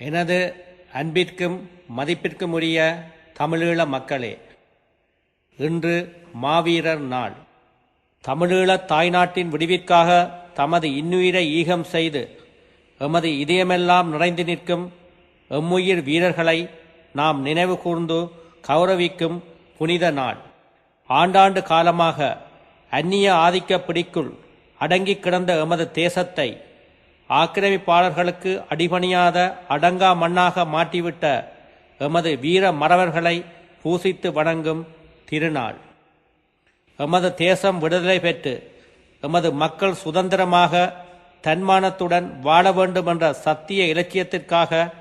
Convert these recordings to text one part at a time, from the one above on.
எனது அன்பிற்கும் மதிப்பிற்கும் உரிய தமிழீழ மக்களே இன்று மாவீரர் நாள். தமிழீழ தாய்நாட்டின் விடுவிற்காக தமது இன்னுயிரை ஈகம் செய்து எமது இதயமெல்லாம் நிறைந்து நிற்கும் எம்முயிர் வீரர்களை நாம் நினைவு கூர்ந்து கௌரவிக்கும் புனித நாள். ஆண்டாண்டு காலமாக அந்நிய ஆதிக்க பிடிக்குள் அடங்கிக் கிடந்த எமது தேசத்தை ஆக்கிரமிப்பாளர்களுக்கு அடிபணியாத அடங்கா மண்ணாக மாற்றிவிட்ட எமது வீர மறவர்களை பூசித்து வணங்கும் திருநாள். எமது தேசம் விடுதலை பெற்று எமது மக்கள் சுதந்திரமாக தன்மானத்துடன் வாழ வேண்டும் என்ற சத்திய இலட்சியத்திற்காக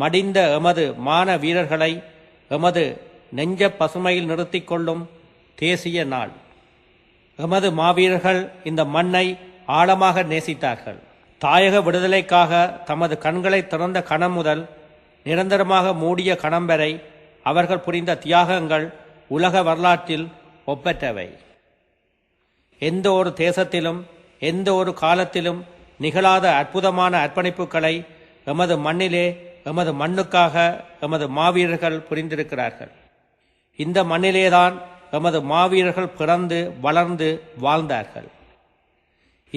மடிந்த எமது மான வீரர்களை எமது நெஞ்ச பசுமையில் நிறுத்தி கொள்ளும் தேசிய நாள். எமது மாவீரர்கள் இந்த மண்ணை ஆழமாக நேசித்தார்கள். தாயக விடுதலைக்காக தமது கண்களை திறந்த கணம் முதல் நிரந்தரமாக மூடிய கணம் வரை அவர்கள் புரிந்த தியாகங்கள் உலக வரலாற்றில் ஒப்பற்றவை. எந்த ஒரு தேசத்திலும் எந்த ஒரு காலத்திலும் நிகழாத அற்புதமான அர்ப்பணிப்புகளை எமது மண்ணிலே எமது மண்ணுக்காக எமது மாவீரர்கள் புரிந்திருக்கிறார்கள். இந்த மண்ணிலேதான் எமது மாவீரர்கள் பிறந்து வளர்ந்து வாழ்ந்தார்கள்.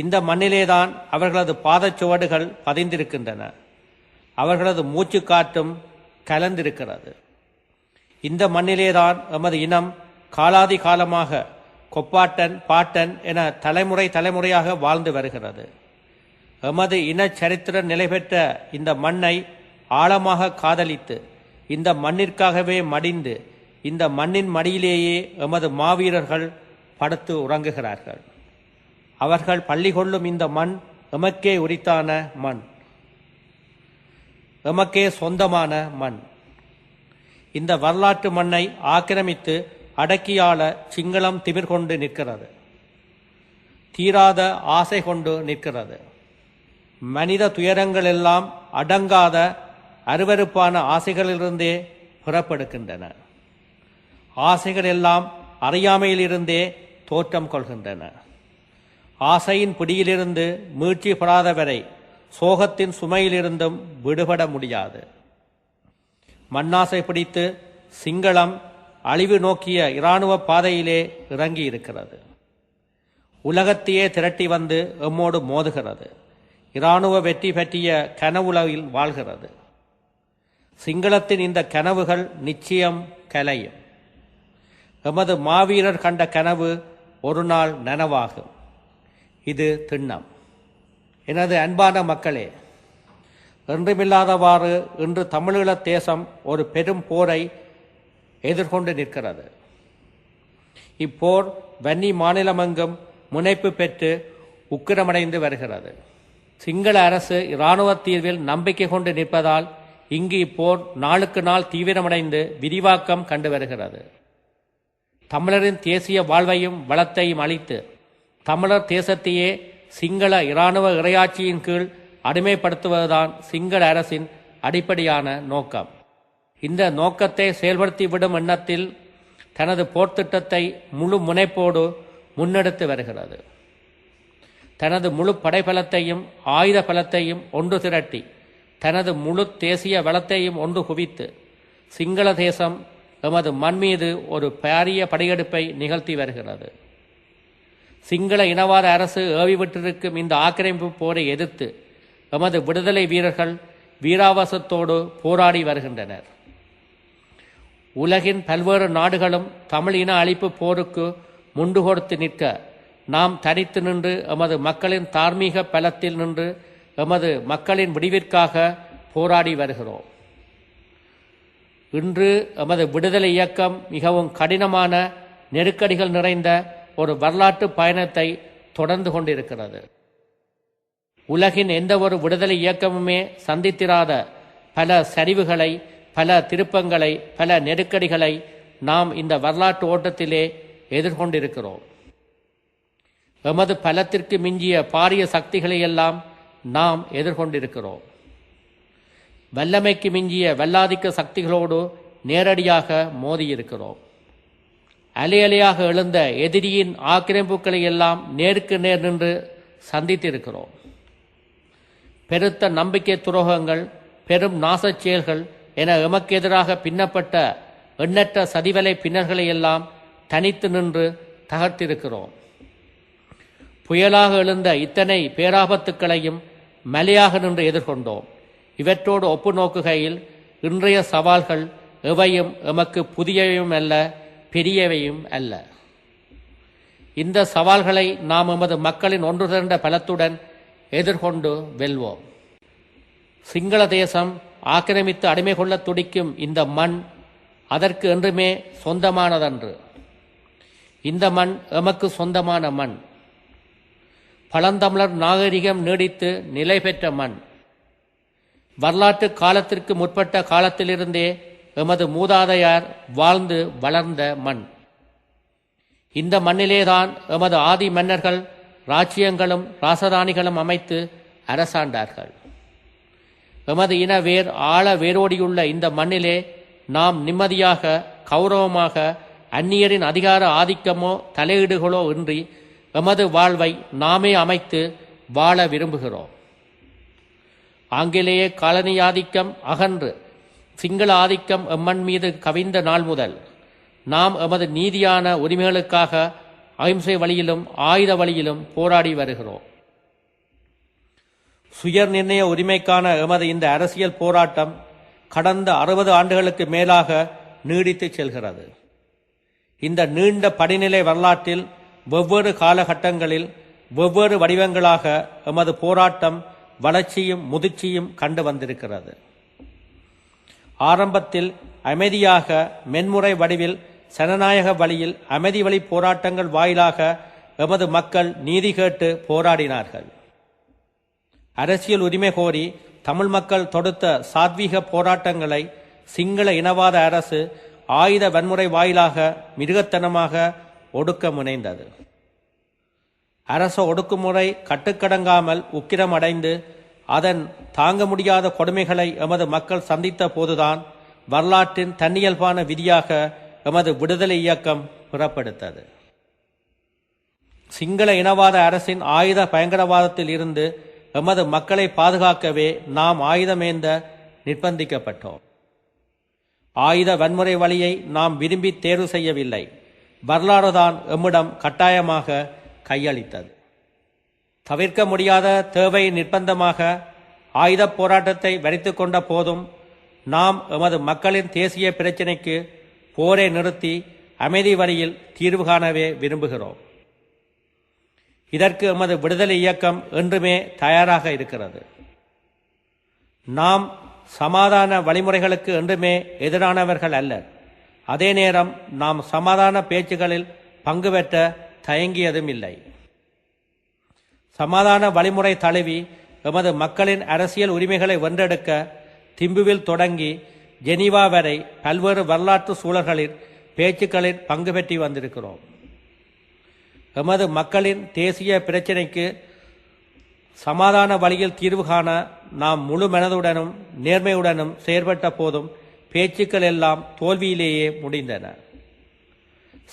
இந்த மண்ணிலேதான் அவர்களது பாதச்சுவடுகள் பதிந்திருக்கின்றன. அவர்களது மூச்சு காற்றும் கலந்திருக்கிறது. இந்த மண்ணிலேதான் எமது இனம் காலாதி காலமாக கொப்பாட்டன் பாட்டன் என தலைமுறை தலைமுறையாக வாழ்ந்து வருகிறது. எமது இனச்சரித்திரம் நிலை பெற்ற இந்த மண்ணை ஆழமாக காதலித்து இந்த மண்ணிற்காகவே மடிந்து இந்த மண்ணின் மடியிலேயே எமது மாவீரர்கள் படுத்து உறங்குகிறார்கள். அவர்கள் பள்ளி கொள்ளும் இந்த மண் எமக்கே உரித்தான மண். எமக்கே சொந்தமான மண். இந்த வரலாற்று மண்ணை ஆக்கிரமித்து அடக்கியாள சிங்களம் திமிர் கொண்டு நிற்கிறது. தீராத ஆசை கொண்டு நிற்கிறது. மனித துயரங்கள் எல்லாம் அடங்காத அருவருப்பான ஆசைகளிலிருந்தே புறப்படுகின்றன. ஆசைகள் எல்லாம் அறியாமையிலிருந்தே தோற்றம் கொள்கின்றன. ஆசையின் பிடியிலிருந்து மீழ்ச்சி பெறாதவரை சோகத்தின் சுமையிலிருந்தும் விடுபட முடியாது. மண்ணாசை பிடித்து சிங்களம் அழிவு நோக்கிய இராணுவ பாதையிலே இறங்கி இருக்கிறது உலகத்தையே திரட்டி வந்து எம்மோடு மோதுகிறது. இராணுவ வெற்றி பற்றிய கனவுலகில் வாழ்கிறது. சிங்களத்தின் இந்த கனவுகள் நிச்சயம் கலையும். எமது மாவீரர் கண்ட கனவு ஒரு நாள் நனவாகும். இது திண்ணம். எனது அன்பான மக்களே என்றுமில்லாதவாறு இன்று தமிழீழ தேசம் ஒரு பெரும் போரை எதிர்கொண்டு நிற்கிறது. இப்போர் வன்னி மாநிலமெங்கும் முனைப்பு பெற்று உக்கிரமடைந்து வருகிறது. சிங்கள அரசு இராணுவ தீர்வில் நம்பிக்கை கொண்டு நிற்பதால் இங்கு இப்போர் நாளுக்கு நாள் தீவிரமடைந்து விரிவாக்கம் கண்டு வருகிறது. தமிழரின் தேசிய வாழ்வையும் வளத்தையும் அளித்து தமிழர் தேசத்தையே சிங்கள இராணுவ இறையாட்சியின் கீழ் அடிமைப்படுத்துவதுதான் சிங்கள அரசின் அடிப்படையான நோக்கம். இந்த நோக்கத்தை செயல்படுத்திவிடும் எண்ணத்தில் தனது போர்த்திட்டத்தை முழு முனைப்போடு முன்னெடுத்து வருகிறது. தனது முழு படைபலத்தையும் ஆயுத பலத்தையும் ஒன்று திரட்டி தனது முழு தேசிய வளத்தையும் ஒன்று குவித்து சிங்கள தேசம் எமது மண் மீது ஒரு பாரிய படையெடுப்பை நிகழ்த்தி வருகிறது. சிங்கள இனவாத அரசு ஏவிவிட்டிருக்கும் இந்த ஆக்கிரமிப்பு போரை எதிர்த்து எமது விடுதலை வீரர்கள் வீராவாசத்தோடு போராடி வருகின்றனர். உலகின் பல்வேறு நாடுகளும் தமிழ் இன அழிப்பு போருக்கு முண்டு கொடுத்து நிற்க நாம் தனித்து நின்று எமது மக்களின் தார்மீக பலத்தில் நின்று எமது மக்களின் விடிவிற்காக போராடி வருகிறோம். இன்று எமது விடுதலை இயக்கம் மிகவும் கடினமான நெருக்கடிகள் நிறைந்த ஒரு வரலாற்று பயணத்தை தொடர்ந்து கொண்டிருக்கிறது. உலகின் எந்த ஒரு விடுதலை இயக்கமுமே சந்தித்திராத பல சரிவுகளை பல திருப்பங்களை பல நெருக்கடிகளை நாம் இந்த வரலாற்று ஓட்டத்திலே எதிர்கொண்டிருக்கிறோம். எமது பலத்திற்கு மிஞ்சிய பாரிய சக்திகளை எல்லாம் நாம் எதிர்கொண்டிருக்கிறோம். வல்லமைக்கு மிஞ்சிய வல்லாதிக்க சக்திகளோடு நேரடியாக மோதியிருக்கிறோம். அலையலையாக எழுந்த எதிரியின் ஆக்கிரமிப்புகளை எல்லாம் நேருக்கு நேர் நின்று சந்தித்திருக்கிறோம். பெருத்த நம்பிக்கை துரோகங்கள் பெரும் நாசச் செயல்கள் என எமக்கு எதிராக பின்னப்பட்ட எண்ணற்ற சதிவலை பின்னர்களை எல்லாம் தனித்து நின்று தகர்த்திருக்கிறோம். புயலாக எழுந்த இத்தனை பேராபத்துக்களையும் மலையாக நின்று எதிர்கொண்டோம். இவற்றோடு ஒப்பு நோக்குகையில் இன்றைய சவால்கள் எவையும் எமக்கு புதியவையும் அல்ல பெரியவையும் அல்ல. இந்த சவால்களை நாம் எமது மக்களின் ஒன்று திரண்ட பலத்துடன் எதிர்கொண்டு வெல்வோம். சிங்கள தேசம் ஆக்கிரமித்து அடிமை கொள்ள துடிக்கும் இந்த மண் அதற்கு என்றுமே சொந்தமானதன்று. இந்த மண் எமக்கு சொந்தமான மண். பழந்தமிழர் நாகரிகம் நீடித்து நிலை பெற்ற மண். வரலாற்று காலத்திற்கு முற்பட்ட காலத்திலிருந்தே எமது மூதாதையார் வாழ்ந்து வளர்ந்த மண். இந்த மண்ணிலேதான் எமது ஆதி மன்னர்கள் ராச்சியங்களும் ராசதானிகளும் அமைத்து அரசாண்டார்கள். எமது இன வேர் ஆழ வேரோடியுள்ள இந்த மண்ணிலே நாம் நிம்மதியாக கௌரவமாக அந்நியரின் அதிகார ஆதிக்கமோ தலையீடுகளோ இன்றி எமது வாழ்வை நாமே அமைத்து வாழ விரும்புகிறோம். ஆங்கிலேய காலனி ஆதிக்கம் அகன்று சிங்கள ஆதிக்கம் எம்மண் மீது கவிந்த நாள் முதல் நாம் எமது நீதியான உரிமைகளுக்காக அகிம்சை வழியிலும் ஆயுத வழியிலும் போராடி வருகிறோம். சுயர் நிர்ணய உரிமைக்கான எமது இந்த அரசியல் போராட்டம் கடந்த அறுபது ஆண்டுகளுக்கு மேலாக நீடித்து செல்கிறது. இந்த நீண்ட படிநிலை வரலாற்றில் வெவ்வேறு காலகட்டங்களில் வெவ்வேறு வடிவங்களாக எமது போராட்டம் வளர்ச்சியும் முதிர்ச்சியும் கண்டு வந்திருக்கிறது. ஆரம்பத்தில் அமைதியாக மென்முறை வடிவில் சனநாயக வழியில் அமைதி வழி போராட்டங்கள் வாயிலாக எமது மக்கள் நீதி கேட்டு போராடினார்கள். அரசியல் உரிமை கோரி தமிழ் மக்கள் தொடுத்த சாத்வீக போராட்டங்களை சிங்கள இனவாத அரசு ஆயுத வன்முறை வாயிலாக மிருகத்தனமாக ஒடுக்க முனைந்தது. அரச ஒடுக்குமுறை கட்டுக்கடங்காமல் உக்கிரமடைந்து அதன் தாங்க முடியாத கொடுமைகளை எமது மக்கள் சந்தித்த போதுதான் வரலாற்றின் தன்னியல்பான விதியாக எமது விடுதலை இயக்கம் புறப்படுத்தது. சிங்கள இனவாத அரசின் ஆயுத பயங்கரவாதத்தில் இருந்து எமது மக்களை பாதுகாக்கவே நாம் ஆயுதமேந்த நிர்பந்திக்கப்பட்டோம். ஆயுத வன்முறை வழியை நாம் விரும்பி தேர்வு செய்யவில்லை. வரலாறுதான் எம்மிடம் கட்டாயமாக கையளித்தது. தவிர்க்க முடியாத தேவை நிர்பந்தமாக ஆயுதப் போராட்டத்தை வரித்து கொண்ட போதும் நாம் எமது மக்களின் தேசிய பிரச்சினைக்கு போரை நிறுத்தி அமைதி வழியில் தீர்வு காணவே விரும்புகிறோம். இதற்கு எமது விடுதலை இயக்கம் என்றுமே தயாராக இருக்கிறது. நாம் சமாதான வழிமுறைகளுக்கு என்றுமே எதிரானவர்கள் அல்ல. அதே நேரம் நாம் சமாதான பேச்சுகளில் பங்கு பெற்ற தயங்கியதும் இல்லை. சமாதான வழிமுறை தழுவி எமது மக்களின் அரசியல் உரிமைகளை வென்றெடுக்க திம்புவில் தொடங்கி ஜெனீவா வரை பல்வேறு வரலாற்று சூழல்களில் பேச்சுக்களில் பங்கு பெற்றி வந்திருக்கிறோம். எமது மக்களின் தேசிய பிரச்சினைக்கு சமாதான வழியில் தீர்வு காண நாம் முழு மனதுடனும் நேர்மையுடனும் செயற்பட்ட போதும் பேச்சுக்கள் எல்லாம் தோல்வியிலேயே முடிந்தன.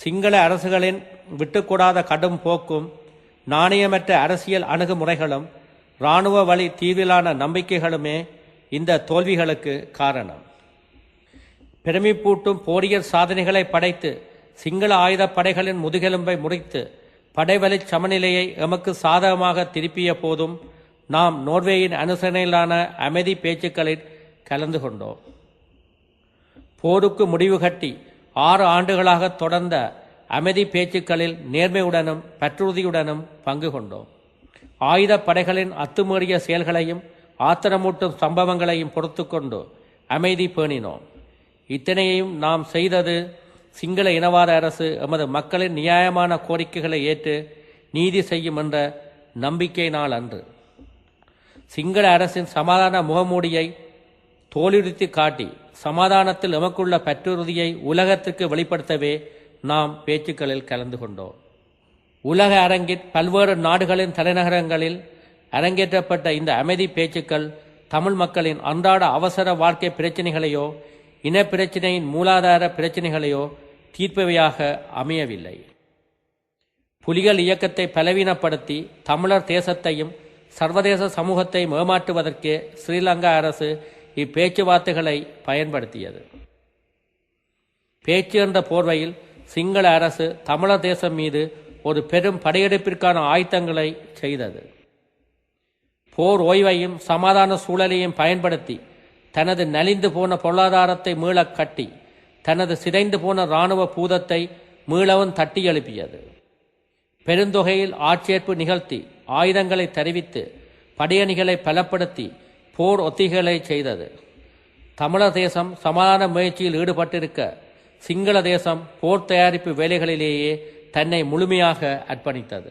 சிங்கள அரசுகளின் விட்டுக்கூடாத கடும் போக்கும் நாணயமற்ற அரசியல் அணுகுமுறைகளும் இராணுவ வழி தீவிலான நம்பிக்கைகளுமே இந்த தோல்விகளுக்கு காரணம். பெருமைப்பூட்டும் போரியல் சாதனைகளை படைத்து சிங்கள ஆயுதப் படைகளின் முதுகெலும்பை முறித்து படைவலி சமநிலையை எமக்கு சாதகமாக திருப்பிய போதும் நாம் நோர்வேயின் அனுசரணையிலான அமைதி பேச்சுக்களில் கலந்து கொண்டோம். போருக்கு முடிவு கட்டி ஆறு ஆண்டுகளாக தொடர்ந்த அமைதி பேச்சுக்களில் நேர்மையுடனும் பற்றுறுதியுடனும் பங்கு கொண்டோம். ஆயுதப் படைகளின் அத்துமீறிய செயல்களையும் ஆத்திரமூட்டும் சம்பவங்களையும் பொறுத்து கொண்டு அமைதி பேணினோம். இத்தனையையும் நாம் செய்தது சிங்கள இனவாத அரசு எமது மக்களின் நியாயமான கோரிக்கைகளை ஏற்று நீதி செய்யும் என்ற நம்பிக்கையினால் அன்று. சிங்கள அரசின் சமாதான முகமூடியை தோலுரித்து காட்டி சமாதானத்தில் எமக்குள்ள பற்றுறுதியை உலகத்துக்கு வெளிப்படுத்தவே நாம் பேச்சுக்களில் கலந்து கொண்டோம். உலக அரங்கில் பல்வேறு நாடுகளின் தலைநகரங்களில் அரங்கேற்றப்பட்ட இந்த அமைதி பேச்சுக்கள் தமிழ் மக்களின் அன்றாட அவசர வாழ்க்கை பிரச்சினைகளையோ இன பிரச்சனையின் மூலாதார பிரச்சினைகளையோ தீர்ப்பவையாக அமையவில்லை. புலிகள் இயக்கத்தை பலவீனப்படுத்தி தமிழர் தேசத்தையும் சர்வதேச சமூகத்தையும் மேமாற்றுவதற்கு ஸ்ரீலங்கா அரசு இப்பேச்சுவார்த்தைகளை பயன்படுத்தியது. பேச்சு என்ற போர்வையில் சிங்கள அரசு தமிழ தேசம் மீது ஒரு பெரும் படையெடுப்பிற்கான ஆயத்தங்களை செய்தது. போர் ஓய்வையும் சமாதான சூழலையும் பயன்படுத்தி தனது நலிந்து போன பொருளாதாரத்தை மீளக் கட்டி தனது சிதைந்து போன இராணுவ பூதத்தை மீளவும் தட்டி எழுப்பியது. பெருந்தொகையில் ஆட்சேர்ப்பு நிகழ்த்தி ஆயுதங்களை தெரிவித்து படையணிகளை பலப்படுத்தி போர் ஒத்திகைகளை செய்தது. தமிழர் தேசம் சமாதான முயற்சியில் ஈடுபட்டிருக்க சிங்கள தேசம் போர் தயாரிப்பு வேலைகளிலேயே தன்னை முழுமையாக அர்ப்பணித்தது.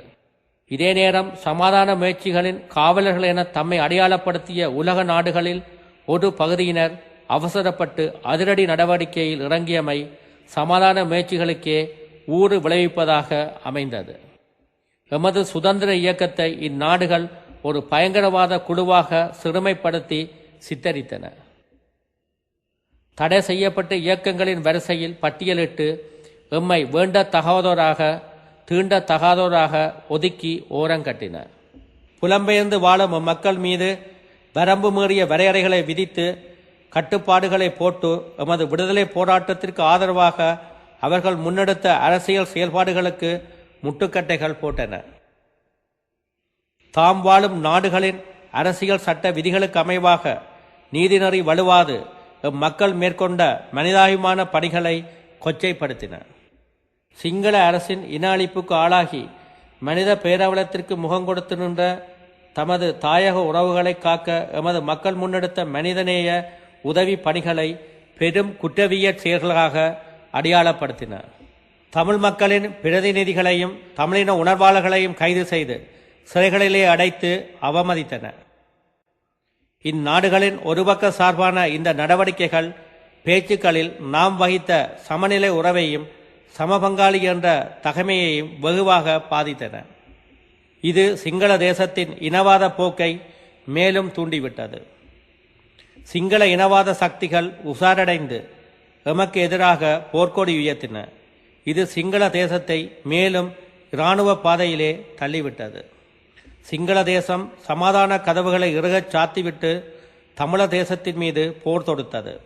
இதே நேரம் சமாதான முயற்சிகளின் காவலர்கள் என தம்மை அடையாளப்படுத்திய உலக நாடுகளில் ஒரு பகுதியினர் அவசரப்பட்டு அதிரடி நடவடிக்கையில் இறங்கியமை சமாதான முயற்சிகளுக்கே ஊறு விளைவிப்பதாக அமைந்தது. எமது சுதந்திர இயக்கத்தை இந்நாடுகள் ஒரு பயங்கரவாத குழுவாக சிறுமைப்படுத்தி சித்தரித்தன. தடை செய்யப்பட்ட இயக்கங்களின் வரிசையில் பட்டியலிட்டு எம்மை வேண்டத்தகாதோராக தீண்டத்தகாதோராக ஒதுக்கி ஓரங்கட்டின புலம்பெயர்ந்து வாழும் மக்கள் மீது வரம்பு மீறிய வரையறைகளை விதித்து கட்டுப்பாடுகளை போட்டு எமது விடுதலை போராட்டத்திற்கு ஆதரவாக அவர்கள் முன்னெடுத்த அரசியல் செயல்பாடுகளுக்கு முட்டுக்கட்டைகள் போட்டன. தாம் வாழும் நாடுகளின் அரசியல் சட்ட விதிகளுக்கு அமைவாக நீதிநெறி வலுவாது மக்கள் மேற்கொண்ட மனிதாபிமான பணிகளை கொச்சைப்படுத்தின. சிங்கள அரசின் இன அழிப்புக்கு ஆளாகி மனித பேரவலத்திற்கு முகம் கொடுத்து நின்ற தமது தாயக உறவுகளை காக்க எமது மக்கள் முன்னெடுத்த மனிதநேய உதவி பணிகளை பெரும் குற்றவியற் செயல்களாக அடையாளப்படுத்தின. தமிழ் மக்களின் பிரதிநிதிகளையும் தமிழின உணர்வாளர்களையும் கைது செய்து சிறைகளிலே அடைத்து அவமதித்தன. இந்நாடுகளின் ஒருபக்க சார்பான இந்த நடவடிக்கைகள் பேச்சுக்களில் நாம் வகித்த சமநிலை உறவையும் சமபங்காளி என்ற தகமையையும் வெகுவாக பாதித்தன. இது சிங்கள தேசத்தின் இனவாத போக்கை மேலும் தூண்டிவிட்டது. சிங்கள இனவாத சக்திகள் உசாரடைந்து எமக்கு எதிராக போர்க்கொடி உயர்த்தின. இது சிங்கள தேசத்தை மேலும் இராணுவ பாதையிலே தள்ளிவிட்டது. சிங்கள தேசம் சமாதான கதவுகளை இறுகச் சாத்திவிட்டு தமிழ தேசத்தின் மீது போர் தொடுத்தது.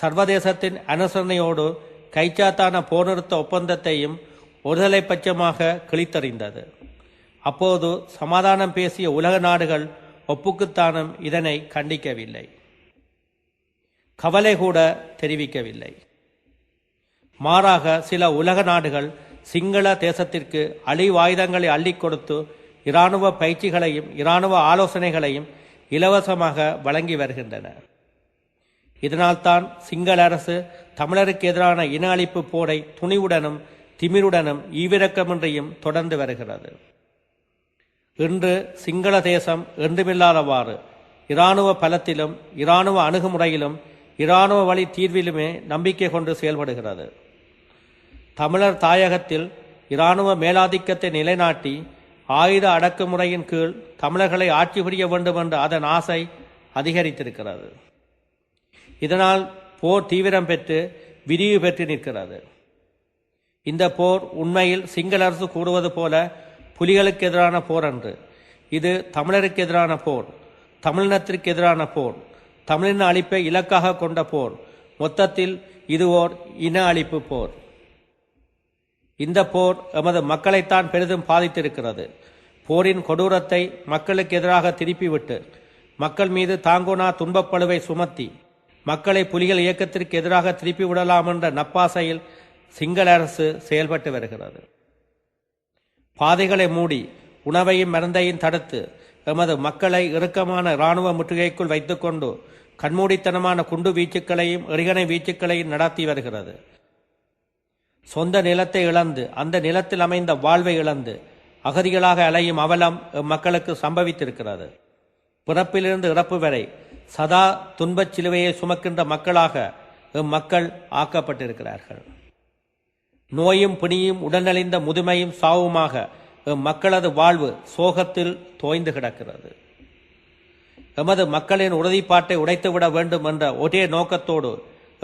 சர்வதேசத்தின் அனுசரணையோடு கைச்சாத்தான போர் நிறுத்த ஒப்பந்தத்தையும் ஒருதலை பட்சமாக கிழித்தறிந்தது. அப்போது சமாதானம் பேசிய உலக நாடுகள் ஒப்புக்குத்தானும் இதனை கண்டிக்கவில்லை. கவலை கூட தெரிவிக்கவில்லை. மாறாக சில உலக நாடுகள் சிங்கள தேசத்திற்கு அழிவாயுதங்களை அள்ளிக் கொடுத்து இராணுவ பயிற்சிகளையும் இராணுவ ஆலோசனைகளையும் இலவசமாக வழங்கி வருகின்றன. இதனால்தான் சிங்கள அரசு தமிழருக்கு எதிரான இன அழிப்பு போரை துணிவுடனும் திமிருடனும் ஈவிரக்கமின்றியும் தொடர்ந்து வருகிறது. இன்று சிங்கள தேசம் என்றுமில்லாதவாறு இராணுவ பலத்திலும் இராணுவ அணுகுமுறையிலும் இராணுவ வழி தீர்விலுமே நம்பிக்கை கொண்டு செயல்படுகிறது. தமிழர் தாயகத்தில் இராணுவ மேலாதிக்கத்தை நிலைநாட்டி ஆயுத அடக்குமுறையின் கீழ் தமிழர்களை ஆட்சி புரிய வேண்டும் என்ற அதன் ஆசை அதிகரித்திருக்கிறது. இதனால் போர் தீவிரம் பெற்று விரிவு பெற்று நிற்கிறது. இந்த போர் உண்மையில் சிங்கள அரசு கூறுவது போல புலிகளுக்கு எதிரான போர் அன்று. இது தமிழருக்கு எதிரான போர் தமிழினத்திற்கு எதிரான போர் தமிழின அழிப்பை இலக்காக கொண்ட போர். மொத்தத்தில் இது ஓர் இன அழிப்பு போர். இந்த போர் எமது மக்களைத்தான் பெரிதும் பாதித்திருக்கிறது. போரின் கொடூரத்தை மக்களுக்கு எதிராக திருப்பிவிட்டு மக்கள் மீது தாங்கோனா துன்பப்பழுவை சுமத்தி மக்களை புலிகள் இயக்கத்திற்கு எதிராக திருப்பி விடலாம் என்ற நப்பாசையில் சிங்கள அரசு செயல்பட்டு வருகிறது. பாதைகளை மூடி உணவையும் மருந்தையும் தடுத்து எமது மக்களை இறுக்கமான இராணுவ முற்றுகைக்குள் வைத்துக்கொண்டு கண்மூடித்தனமான குண்டு வீச்சுக்களையும் எரிகணை வீச்சுக்களையும் நடத்தி வருகிறது. சொந்த நிலத்தை இழந்து அந்த நிலத்தில் அமைந்த வாழ்வை இழந்து அகதிகளாக அலையும் அவலம் மக்களுக்கு சம்பவித்திருக்கிறது. பிறப்பிலிருந்து இறப்பு வரை சதா துன்பச் சிலுவையை சுமக்கின்ற மக்களாக மக்கள் ஆக்கப்பட்டிருக்கிறார்கள். நோயும் பிணியும் உடல்நலிந்த முதுமையும் சாவுமாக மக்களது வாழ்வு சோகத்தில் தோய்ந்து கிடக்கிறது. எமது மக்களின் உறுதிப்பாட்டை உடைத்துவிட வேண்டும் என்ற ஒரே நோக்கத்தோடு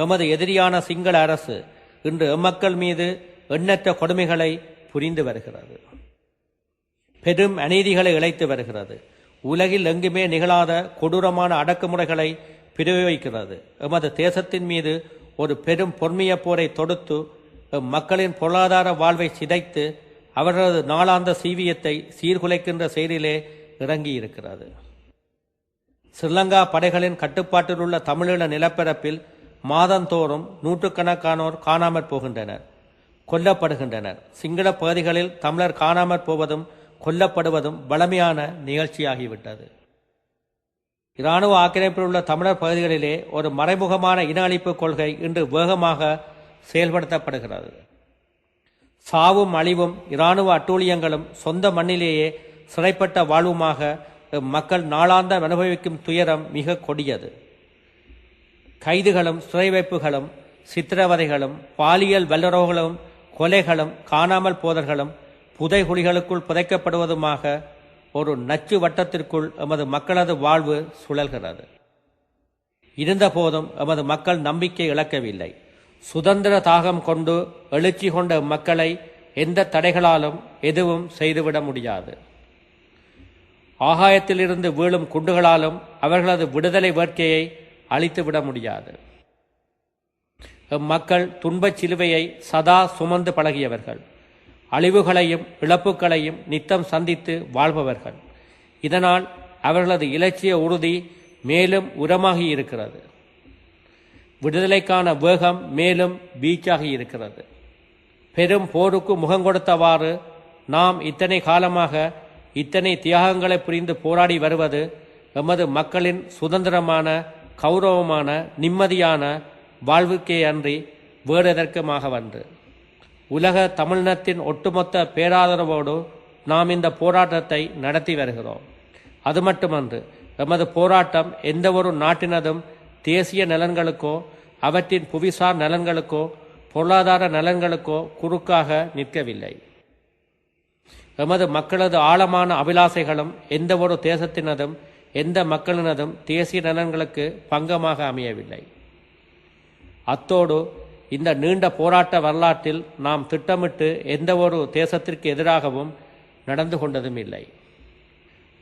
எமது எதிரியான சிங்கள அரசு இன்று எம்மக்கள் மீது எண்ணற்ற கொடுமைகளை புரிந்து வருகிறது. பெரும் அநீதிகளை இழைத்து வருகிறது. உலகில் எங்குமே நிகழாத கொடூரமான அடக்குமுறைகளை பிரயோகிக்கிறது. எமது தேசத்தின் மீது ஒரு பெரும் பொன்மிய போரை தொடுத்து மக்களின் பொருளாதார வாழ்வை சிதைத்து அவர்களது நாளாந்த சீவியத்தை சீர்குலைக்கின்ற செயலிலே இறங்கியிருக்கிறது. ஸ்ரீலங்கா படைகளின் கட்டுப்பாட்டில் உள்ள தமிழீழ நிலப்பரப்பில் மாதந்தோறும் நூற்றுக்கணக்கானோர் காணாமற் போகின்றனர் கொல்லப்படுகின்றனர். சிங்கள பகுதிகளில் தமிழர் காணாமற் போவதும் கொல்லப்படுவதும் வளமையான நிகழ்ச்சியாகிவிட்டது. இராணுவ ஆக்கிரமிப்பில் உள்ள தமிழர் பகுதிகளிலே ஒரு மறைமுகமான இன அழிப்பு கொள்கை இன்று வேகமாக செயல்படுத்தப்படுகிறது. சாவும் அழிவும் இராணுவ அட்டூழியங்களும் சொந்த மண்ணிலேயே சிறைப்பட்ட வாழ்வுமாக மக்கள் நாளாந்த அனுபவிக்கும் துயரம் மிக கொடியது. கைதுகளும் சிறைவைப்புகளும் சித்திரவதைகளும் பாலியல் வல்லுறவுகளும் கொலைகளும் காணாமல் போதல்களும் புதைகுழிகளுக்குள் புதைக்கப்படுவதுமாக ஒரு நச்சு வட்டத்திற்குள் எமது மக்களது வாழ்வு சுழல்கிறது. இருந்தபோதும் எமது மக்கள் நம்பிக்கை இழக்கவில்லை. சுதந்திர தாகம் கொண்டு எழுச்சி கொண்ட மக்களை எந்த தடைகளாலும் எதுவும் செய்துவிட முடியாது. ஆகாயத்திலிருந்து வீழும் குண்டுகளாலும் அவர்களது விடுதலை வேட்கையை அழித்துவிட முடியாது. மக்கள் துன்பச் சிலுவையை சதா சுமந்து பழகியவர்கள். அழிவுகளையும் இழப்புகளையும் நித்தம் சந்தித்து வாழ்பவர்கள். இதனால் அவர்களது இலட்சிய உறுதி மேலும் உரமாகி இருக்கிறது. விடுதலைக்கான வேகம் மேலும் வீச்சாகி இருக்கிறது. பெரும் போருக்கு முகம் கொடுத்தவாறு நாம் இத்தனை காலமாக இத்தனை தியாகங்களை புரிந்து போராடி வருவது எமது மக்களின் சுதந்திரமான கௌரவமான நிம்மதியான வாழ்வுக்கே அன்றி வேறெதற்குமாகவன்று உலக தமிழினத்தின் ஒட்டுமொத்த பேராதரவோடு நாம் இந்த போராட்டத்தை நடத்தி வருகிறோம். அது மட்டுமன்று எமது போராட்டம் எந்த ஒரு நாட்டினதும் தேசிய நலன்களுக்கோ அவற்றின் புவிசார் நலன்களுக்கோ பொருளாதார நலன்களுக்கோ குறுக்காக நிற்கவில்லை. எமது மக்களது ஆழமான அபிலாசைகளும் எந்த ஒரு தேசத்தினதும் எந்த மக்களினதும் தேசிய நலன்களுக்கு பங்கமாக அமையவில்லை. அத்தோடு இந்த நீண்ட போராட்ட வரலாற்றில் நாம் திட்டமிட்டு எந்த ஒரு தேசத்திற்கு எதிராகவும் நடந்து கொண்டதும் இல்லை.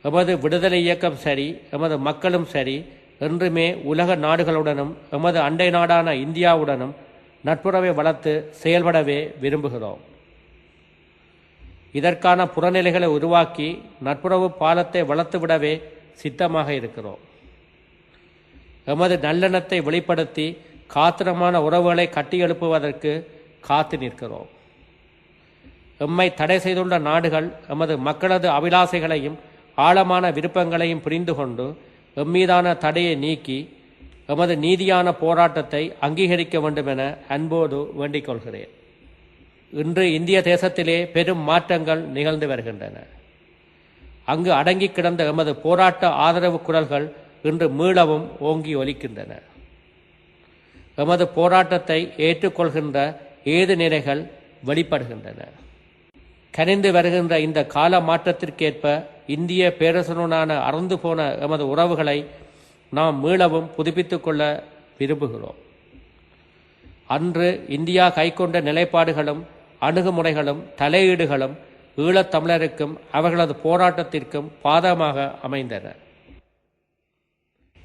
எமது விடுதலை இயக்கம் சரி எமது மக்களும் சரி என்றுமே உலக நாடுகளுடனும் எமது அண்டை நாடான இந்தியாவுடனும் நட்புறவை வளர்த்து செயல்படவே விரும்புகிறோம். இதற்கான புறநிலைகளை உருவாக்கி நட்புறவு பாலத்தை வளர்த்துவிடவே சித்தமாக இருக்கிறோம். எமது நல்லெண்ணத்தை வெளிப்படுத்தி காத்திரமான உறவுகளை கட்டியெழுப்புவதற்கு காத்து நிற்கிறோம். எம்மை தடை செய்துள்ள நாடுகள் எமது மக்களது அபிலாசைகளையும் ஆழமான விருப்பங்களையும் புரிந்து கொண்டு எம்மீதான தடையை நீக்கி எமது நீதியான போராட்டத்தை அங்கீகரிக்க வேண்டும் என அன்போடு வேண்டிக் கொள்கிறேன். இன்று இந்திய தேசத்திலே பெரும் மாற்றங்கள் நிகழ்ந்து வருகின்றன. அங்கு அடங்கி கிடந்த எமது போராட்ட ஆதரவு குரல்கள் இன்று மீளவும் ஓங்கி ஒலிக்கின்றன. எமது போராட்டத்தை ஏற்றுக்கொள்கின்ற ஏது நிலைகள் வெளிப்படுகின்றன. கனிந்து வருகின்ற இந்த கால மாற்றத்திற்கேற்ப இந்திய பேரரசனுடனான அறந்து போன எமது உறவுகளை நாம் மீளவும் புதுப்பித்துக் கொள்ள விரும்புகிறோம். அன்று இந்தியா கைக்கொண்ட நிலைப்பாடுகளும் அணுகுமுறைகளும் தலையீடுகளும் ஈழத் தமிழருக்கும் அவர்களது போராட்டத்திற்கும் பாதமாக அமைந்தன.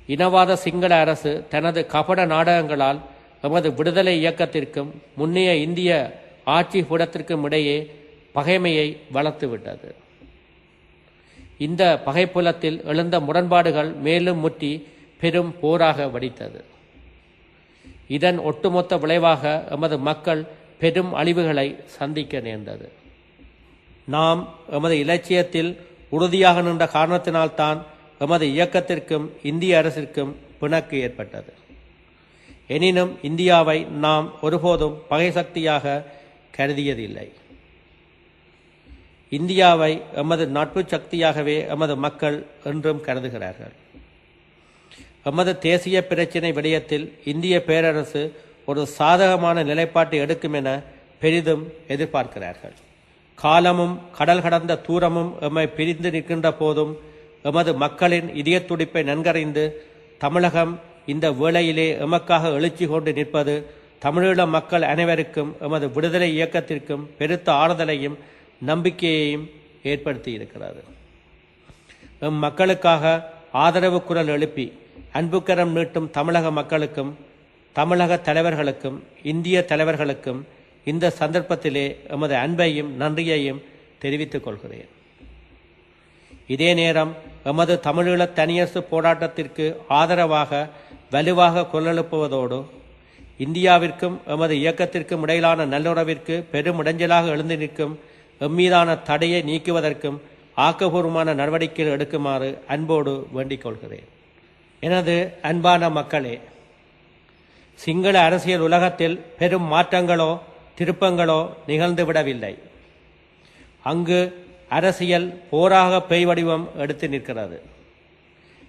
இனவாத சிங்கள அரசு தனது கபட நாடகங்களால் எமது விடுதலை இயக்கத்திற்கும் முன்னைய இந்திய ஆட்சி கூடத்திற்கும் இடையே பகைமையை வளர்த்துவிட்டது. இந்த பகைப்புலத்தில் எழுந்த முரண்பாடுகள் மேலும் முற்றி பெரும் போராக வடித்தது. இதன் ஒட்டுமொத்த விளைவாக எமது மக்கள் பெரும் அழிவுகளை சந்திக்க நேர்ந்தது. நாம் எமது இலட்சியத்தில் உறுதியாக நின்ற காரணத்தினால்தான் எமது இயக்கத்திற்கும் இந்திய அரசிற்கும் பிணக்கு ஏற்பட்டது. எனினும் இந்தியாவை நாம் ஒருபோதும் பகை சக்தியாக கருதியதில்லை. இந்தியாவை எமது நட்பு சக்தியாகவே எமது மக்கள் என்றும் கருதுகிறார்கள். எமது தேசிய பிரச்சினை விடயத்தில் இந்திய பேரரசு ஒரு சாதகமான நிலைப்பாட்டை எடுக்கும் என பெரிதும் எதிர்பார்க்கிறார்கள். காலமும் கடல் கடந்த தூரமும் எம்மை பிரிந்து நிற்கின்ற போதும் எமது மக்களின் இதய துடிப்பை நன்கறிந்து தமிழகம் இந்த வேளையிலே எமக்காக எழுச்சி கொண்டு நிற்பது தமிழீழ மக்கள் அனைவருக்கும் எமது விடுதலை இயக்கத்திற்கும் பெருத்த ஆறுதலையும் நம்பிக்கையையும் ஏற்படுத்தி இருக்கிறது எம் மக்களுக்காக ஆதரவு குரல் எழுப்பி அன்புக்கரம் நீட்டும் தமிழக மக்களுக்கும் தமிழக தலைவர்களுக்கும் இந்திய தலைவர்களுக்கும் இந்த சந்தர்ப்பத்திலே எமது அன்பையும் நன்றியையும் தெரிவித்துக் கொள்கிறேன். இதே நேரம் எமது தமிழீழ தனியரசு போராட்டத்திற்கு ஆதரவாக வலுவாக குரலெழுப்புவதோடு இந்தியாவிற்கும் எமது இயக்கத்திற்கும் இடையிலான நல்லுறவிற்கு பெரும் இடைஞ்சலாக எழுந்து நிற்கும் எம்மீதான தடையை நீக்குவதற்கும் ஆக்கபூர்வமான நடவடிக்கைகள் எடுக்குமாறு அன்போடு வேண்டிக் கொள்கிறேன். எனது அன்பான மக்களே சிங்கள அரசியல் உலகத்தில் பெரும் மாற்றங்களோ திருப்பங்களோ நிகழ்ந்துவிடவில்லை. அங்கு அரசியல் போராக பேய் வடிவம் எடுத்து நிற்கிறது.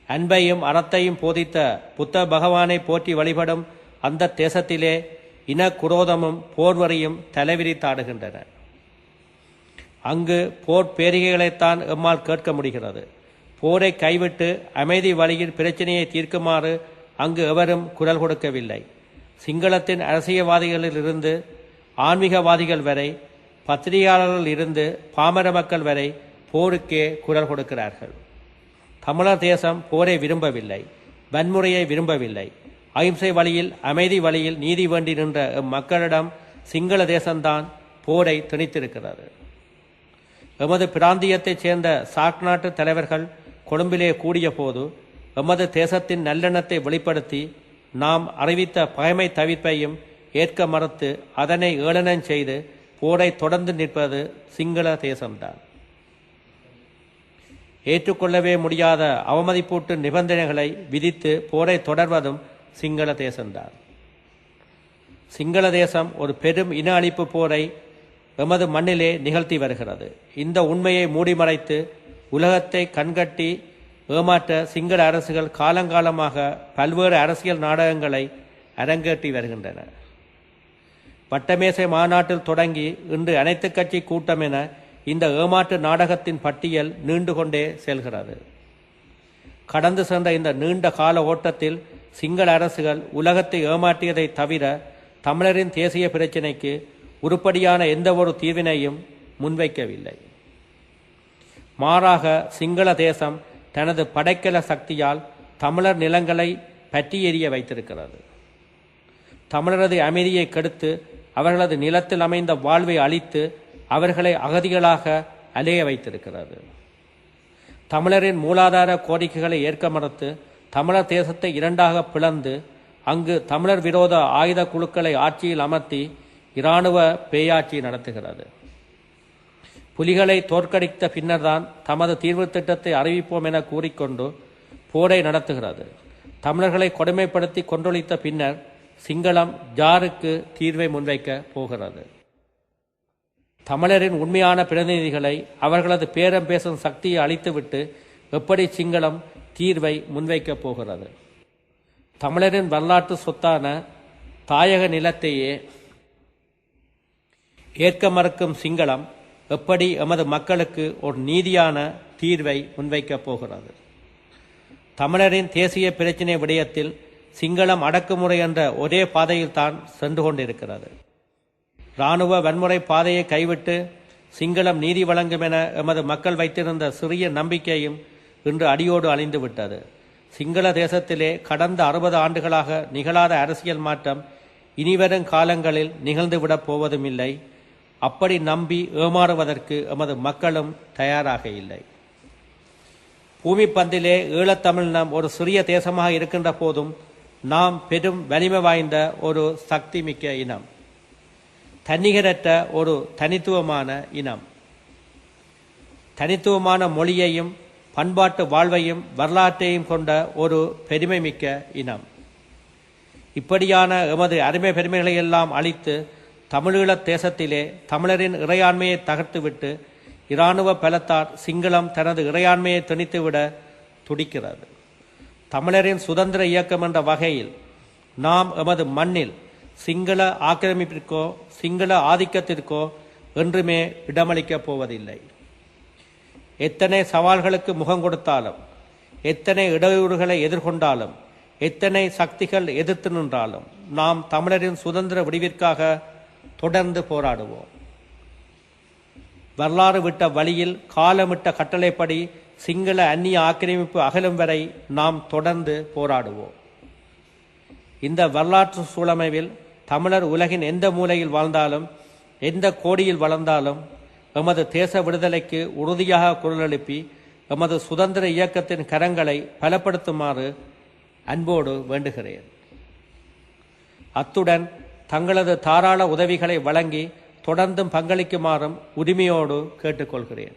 அன்பையும் அறத்தையும் போதித்த புத்த பகவானை போற்றி வழிபடும் அந்த தேசத்திலே இன குரோதமும் போர்வரியும் தலைவிரித்தாடுகின்றன. அங்கு போர் பேரிகைகளைத்தான் எம்மால் கேட்க முடிகிறது. போரை கைவிட்டு அமைதி வழியில் பிரச்சனையை தீர்க்குமாறு அங்கு எவரும் குரல் கொடுக்கவில்லை. சிங்களத்தின் அரசியல்வாதிகளிலிருந்து ஆன்மீகவாதிகள் வரை பத்திரிகையாளர்கள் இருந்து பாமர மக்கள் வரை போருக்கே குரல் கொடுக்கிறார்கள். தமிழர் தேசம் போரை விரும்பவில்லை வன்முறையை விரும்பவில்லை. அகிம்சை வழியில் அமைதி வழியில் நீதி வேண்டி நின்ற மக்களிடம் சிங்கள தேசம்தான் போரை திணித்திருக்கிறது. எமது பிராந்தியத்தைச் சேர்ந்த சாக் நாட்டு தலைவர்கள் கொழும்பிலே கூடிய போது எமது தேசத்தின் நல்லெண்ணத்தை வெளிப்படுத்தி நாம் அறிவித்த பகைமை தவிர்ப்பையும் ஏற்க மறுத்து அதனை ஏளனம் செய்து போரை தொடர்ந்து நிற்பது சிங்கள தேசம்தான். ஏற்றுக்கொள்ளவே முடியாத அவமதிப்பூட்டு நிபந்தனைகளை விதித்து போரை தொடர்வதும் சிங்கள தேசம்தான். சிங்கள தேசம் ஒரு பெரும் இன அழிப்பு போரை எமது மண்ணிலே நிகழ்த்தி வருகிறது. இந்த உண்மையை மூடிமறைத்து உலகத்தை கண்கட்டி ஏமாற்ற சிங்கள அரசுகள் காலங்காலமாக பல்வேறு அரசியல் நாடகங்களை அரங்கேற்றி வருகின்றன. வட்டமேசை மாநாட்டில் தொடங்கி இன்று அனைத்து கட்சி கூட்டம் என இந்த ஏமாற்று நாடகத்தின் பட்டியல் நீண்டு கொண்டே செல்கிறது. கடந்து சென்ற இந்த நீண்ட கால ஓட்டத்தில் சிங்கள அரசுகள் உலகத்தை ஏமாற்றியதை தவிர தமிழரின் தேசிய பிரச்சினைக்கு உருப்படியான எந்த ஒரு தீர்வினையும் முன்வைக்கவில்லை. மாறாக சிங்கள தேசம் தனது படைக்கல சக்தியால் தமிழர் நிலங்களை பற்றி எறிய வைத்திருக்கிறது. தமிழரது அமைதியை கெடுத்து அவர்களது நிலத்தில் அமைந்த வாழ்வை அழித்து அவர்களை அகதிகளாக அலைய வைத்திருக்கிறது. தமிழரின் மூலாதார கோரிக்கைகளை ஏற்க மறுத்து தமிழர் தேசத்தை இரண்டாக பிளந்து அங்கு தமிழர் விரோத ஆயுத குழுக்களை ஆட்சியில் அமர்த்தி இராணுவ பேயாட்சி நடத்துகிறது. புலிகளை தோற்கடித்த பின்னர்தான் தமது தீர்வு திட்டத்தை அறிவிப்போம் என கூறிக்கொண்டு போரை நடத்துகிறது. தமிழர்களை கொடுமைப்படுத்தி கொன்றொழித்த பின்னர் சிங்களம் ஜாருக்கு தீர்வை முன்வைக்க போகிறது. தமிழரின் உண்மையான பிரதிநிதிகளை அவர்களது பேரம் பேசும் சக்தியை அழித்துவிட்டு எப்படி சிங்களம் தீர்வை முன்வைக்கப் போகிறது. தமிழரின் வரலாற்று சொத்தான தாயக நிலத்தையே ஏற்க மறுக்கும் சிங்களம் எப்படி எமது மக்களுக்கு ஒரு நீதியான தீர்வை முன்வைக்கப் போகிறது. தமிழரின் தேசிய பிரச்சினை விடயத்தில் சிங்களம் அடக்குமுறை என்ற ஒரே பாதையில் தான் சென்று கொண்டிருக்கிறது. இராணுவ வன்முறை பாதையை கைவிட்டு சிங்களம் நீதி வழங்கும் என எமது மக்கள் வைத்திருந்த சிறிய நம்பிக்கையும் இன்று அடியோடு அழிந்து விட்டது. சிங்கள தேசத்திலே கடந்த அறுபது ஆண்டுகளாக நிகழாத அரசியல் மாற்றம் இனிவரும் காலங்களில் நிகழ்ந்துவிடப் போவதும் இல்லை அப்படி நம்பி ஏமாறுவதற்கு எமது மக்களும் தயாராக இல்லை. பூமி பந்திலே ஈழத்தமிழ்நம் ஒரு சிறிய தேசமாக இருக்கின்ற போதும் நாம் பெரும் வலிமை வாய்ந்த ஒரு சக்தி மிக்க இனம். தன்னிகரற்ற ஒரு தனித்துவமான இனம். தனித்துவமான மொழியையும் பண்பாட்டு வாழ்வையும் வரலாற்றையும் கொண்ட ஒரு பெருமை மிக்க இனம். இப்படியான எமது அருமை பெருமைகளை எல்லாம் அழித்து தமிழீழ தேசத்திலே தமிழரின் இறையாண்மையை தகர்த்துவிட்டு இராணுவ பலத்தார் சிங்களம் தனது இறையாண்மையை திணித்துவிட துடிக்கிறது. தமிழரின் சுதந்திர இயக்கம் என்ற வகையில் நாம் எமது மண்ணில் சிங்கள ஆக்கிரமிப்பிற்கோ சிங்கள ஆதிக்கத்திற்கோ என்றுமே இடமளிக்கப் போவதில்லை. எத்தனை சவால்களுக்கு முகம் கொடுத்தாலும் எத்தனை இடையூறுகளை எதிர்கொண்டாலும் எத்தனை சக்திகள் எதிர்த்து நின்றாலும் நாம் தமிழரின் சுதந்திர விடிவிற்காக தொடர்ந்து போராடுவோம். வரலாறு விட்ட வழியில் காலமிட்ட கட்டளைப்படி சிங்கள அந்நிய ஆக்கிரமிப்பு அகலும் வரை நாம் தொடர்ந்து போராடுவோம். இந்த வரலாற்று சூழமைவில் தமிழர் உலகின் எந்த மூலையில் வாழ்ந்தாலும் எந்த கோடியில் வளர்ந்தாலும் எமது தேச விடுதலைக்கு உறுதியாக குரல் எழுப்பி எமது சுதந்திர இயக்கத்தின் கரங்களை பலப்படுத்துமாறு அன்போடு வேண்டுகிறேன். அத்துடன் தங்களது தாராள உதவிகளை வழங்கி தொடர்ந்தும் பங்களிக்குமாறும் உரிமையோடு கேட்டுக்கொள்கிறேன்.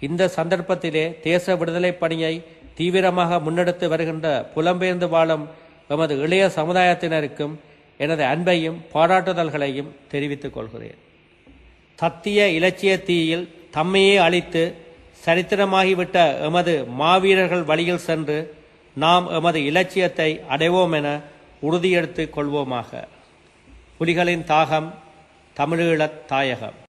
இந்த சந்தர்ப்பத்திலே தேச விடுதலை பணியை தீவிரமாக முன்னெடுத்து வருகின்ற புலம்பெயர்ந்து வாழும் எமது இளைய சமுதாயத்தினருக்கும் எனது அன்பையும் பாராட்டுதல்களையும் தெரிவித்துக் கொள்கிறேன். சத்திய இலட்சிய தீயில் தம்மையே அழித்து சரித்திரமாகிவிட்ட எமது மாவீரர்கள் வழியில் சென்று நாம் எமது இலட்சியத்தை அடைவோம் என உறுதியெடுத்துக் கொள்வோமாக. புலிகளின் தாகம் தமிழீழத் தாயகம்.